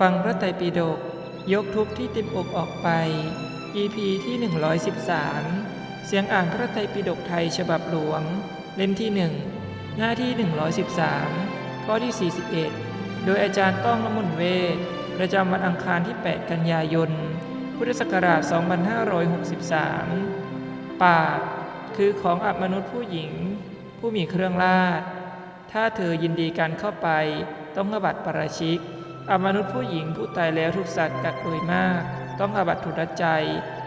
ฟังพระไตรปิฎกยกทุกข์ที่ติดอกออกไป EP ที่ 113 เสียงอ่านพระไตรปิฎกไทยฉบับหลวง เล่มที่ 1 หน้าที่ 113 ข้อที่ 41 โดยอาจารย์ต้องละมุนเวทประจำวันอังคารที่ 8 กันยายน พุทธศักราช 2563 ปากคือของอับมนุษย์ผู้หญิง ผู้มีเครื่องราชถ้าเธอยินดีการเข้าไปต้องอบัตปราชิก อมนุษย์ผู้หญิงผู้ตายแล้วถูกสัตว์กัดโดยมาก ต้องอาบัติทุรใจ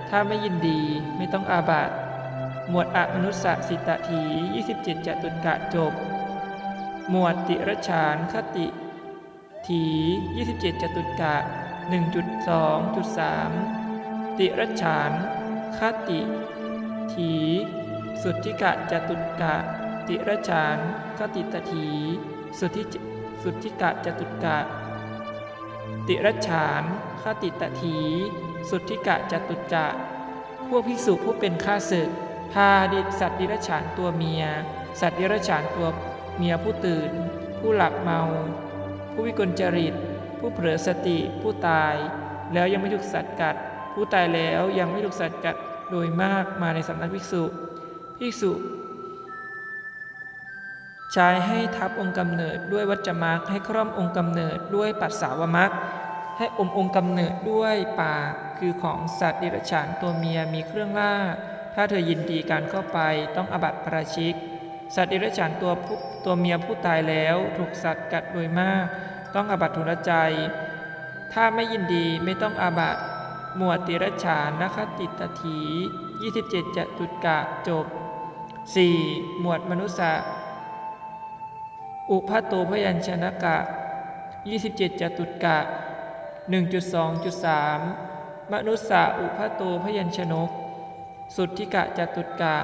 ถ้าไม่ยินดีไม่ต้องอาบัติหมวดอมนุษสสิตถี 27จตุกะจบ หมวดติรชานคติ ถี 27จตุกะ 1.2.3 ติรชานคติ ถี สุทธิกะจตุกะ ติรชานคติตถี สุทธิสุทธิกะจตุกะ ติรชานคติตถี สุทธิกะจตุกะพวกภิกษุผู้เป็นข้าศึก พาดิสัตว์ดิรชานตัวเมีย สัตว์ดิรชานตัวเมียผู้ตื่น ผู้หลับเมา ผู้วิกลจริต ผู้เผลอสติ ผู้ตาย แล้วยังไม่ถูกสัตว์กัด ผู้ตายแล้วยังไม่ถูกสัตว์กัดโดยมากมาในสำนักภิกษุ ภิกษุ ใช้ให้ทับองค์กำเนิดด้วยวัจมรรคให้คร่อมองค์กำเนิดด้วยปัสสาวมรรคให้อมองค์กำเนิดด้วยปากคือของสัตว์ดิรัจฉานตัวเมียมีเครื่องล่า ถ้าเธอยินดีการเข้าไปต้องอบัติประชิก สัตว์ดิรัจฉานตัวผู้ตัวเมียผู้ตายแล้วถูกสัตว์กัดโดยมาก ต้องอบัติทุนใจ ถ้าไม่ยินดีไม่ต้องอาบัติ หมวดติรัจฉานนคติตถี 27จตุกะจบ 4. หมวดมนุษย์ อุพัตโตพยัญชนะกะ 27จตุกะ 1.2.3 มนุษสาอุพัตโตพยัญชนก สุทธิกะจตุกะ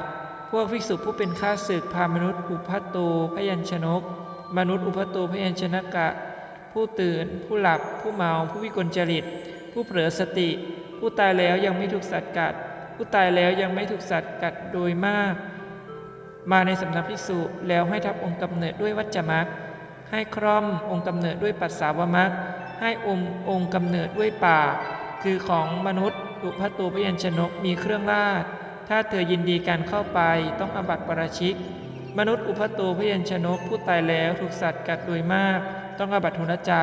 พวกภิกษุผู้เป็นข้าศึกพามนุษย์อุพัตโตพยัญชนก มนุษย์อุพัตโตพยัญชนะกะ ผู้ตื่น ผู้หลับ ผู้เมา ผู้วิกลจริต ผู้เผลอสติ ผู้ตายแล้วยังไม่ถูกสัตว์กัด ผู้ตายแล้วยังไม่ถูกสัตว์กัดโดยมาก มาในสำนักภิกษุแล้วให้ทับองค์กำเนิดด้วยวัจจมักให้คร่อมองค์กำเนิดด้วยปัสสาวมักให้อมองค์กำเนิดด้วยป่า คือของมนุษย์อุพัตโตพยัญชนกมีเครื่องราชถ้าเธอยินดีการเข้าไปต้องอบัติปราชิก มนุษย์อุพัตโตพยัญชนกผู้ตายแล้วถูกสัตว์กัดโดยมาก ต้องอาบัติทุนใจ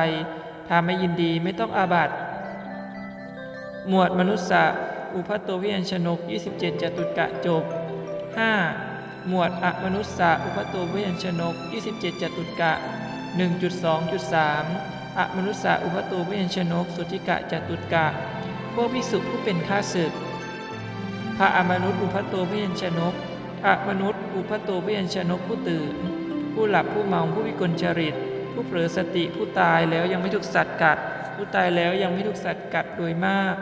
ถ้าไม่ยินดีไม่ต้องอาบัติ หมวดมนุษย์สะอุพัตโตพยัญชนก 27จตุกะจบ 5. หมวดอมนุษสาอุปโตพยัญชนก 27จตุกะ 1.2.3 อมนุษสาอุปโตพยัญชนก สุทธิกะจตุกะ พวกภิกษุผู้เป็นข้าศึก พระอมนุษย์อุปโตพยัญชนกอมนุษย์อุปโตพยัญชนกผู้ตื่น ผู้หลับผู้เมาผู้วิกลจริต ผู้เผลอสติผู้ตายแล้วยังไม่ถูกสัตว์กัด ผู้ตายแล้วยังไม่ถูกสัตว์กัดโดยมาก